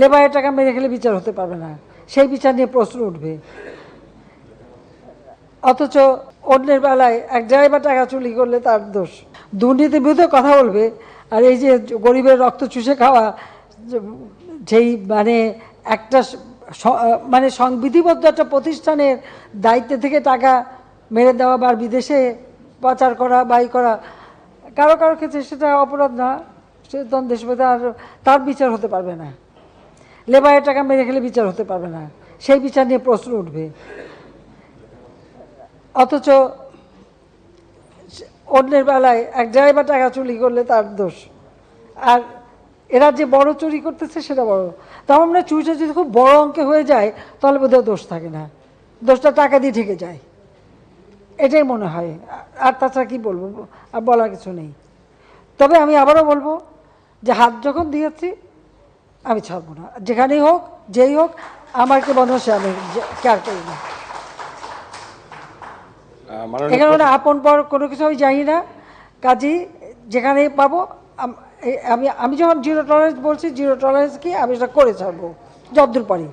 লেবারের টাকা মেরে খেলে বিচার হতে পারবে না। সেই বিচার নিয়ে প্রশ্ন উঠবে। অথচ অন্যের বেলায় এক ড্রাইভার টাকা চুরি করলে তার দোষ। দুর্নীতির বিরুদ্ধে কথা বলবে আর এই যে গরিবের রক্ত চুষে খাওয়া, যেই মানে একটা মানে সংবিধিবদ্ধ একটা প্রতিষ্ঠানের দায়িত্ব থেকে টাকা মেরে দেওয়া বা বিদেশে পাচার করা বাই করা, কারও কারও ক্ষেত্রে সেটা অপরাধ না। সে দেশপতি আর তার বিচার হতে পারবে না। লেবারের টাকা মেরে খেলে বিচার হতে পারবে না। সেই বিচার নিয়ে প্রশ্ন উঠবে। অথচ অন্যের বেলায় এক ড্রাইভার টাকা চুরি করলে তার দোষ। আর এরা যে বড় চুরি করতেছে সেটা বড়। তাও আমরা চুরিটা যদি খুব বড় অঙ্কে হয়ে যায়, তাহলে বোধহয় দোষ থাকে না। দোষটা টাকা দিয়ে ঢেকে যায়। এটাই মনে হয়। আর তাছাড়া কি বলব? আর বলার কিছু নেই। তবে আমি আবারও বলব যে হাত যখন দিয়েছি আমি ছাড়বো না। যেখানেই হোক যেই হোক আমার মনে হচ্ছে সে আমি কেয়ার করি না। এখানে মানে আপন পর কোনো কিছু আমি জানি না। কাজী যেখানে পাবো আমি আমি যখন জিরো টলারেন্স বলছি জিরো টলারেন্স কি আমি সেটা করে ছাড়বো যতদূর পারি।